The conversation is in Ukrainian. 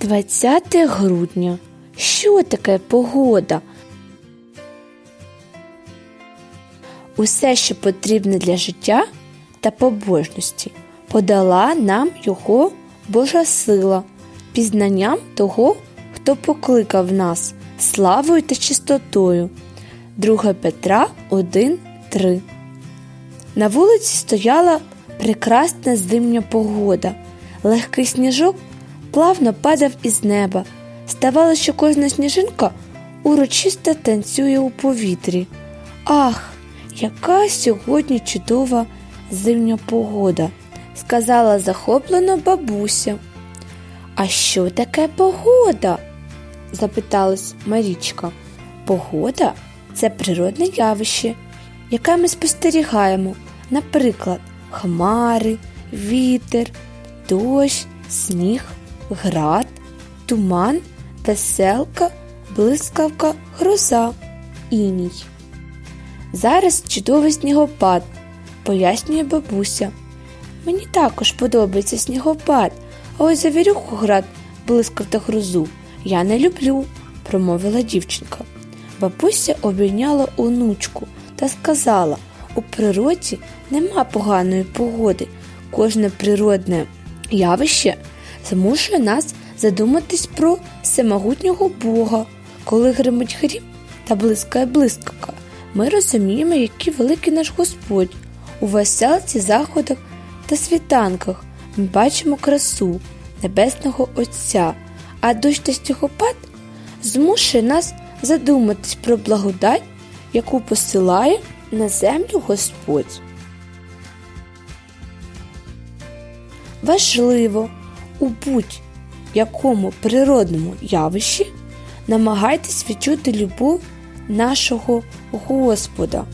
20 грудня. Що таке погода? Усе, що потрібне для життя та побожності, подала нам його Божа сила, пізнанням того, хто покликав нас славою та чистотою. 2 Петра 1.3 На вулиці стояла прекрасна зимня погода. Легкий сніжок плавно падав із неба. Ставало, що кожна сніжинка урочисто танцює у повітрі. Ах, яка сьогодні чудова зимня погода, сказала захоплено бабуся. А що таке погода? запиталась Марічка. Погода це природне явище, яке ми спостерігаємо, наприклад, хмари, вітер, дощ, сніг, град, туман, веселка, блискавка, гроза, іній. Зараз чудовий снігопад, пояснює бабуся. Мені також подобається снігопад, а ось завірюху град, блискав та грозу я не люблю, промовила дівчинка. Бабуся обійняла онучку та сказала у природі нема поганої погоди. Кожне природне явище змушує нас задуматись про всемогутнього Бога. Коли гримить грім та блискає блискавка, ми розуміємо, який великий наш Господь. У веселці, заходах та світанках ми бачимо красу Небесного Отця, а дощ та снігопад змушує нас задуматись про благодать, яку посилає на землю Господь. Важливо у будь-якому природному явищі намагайтесь відчути любов нашого Господа.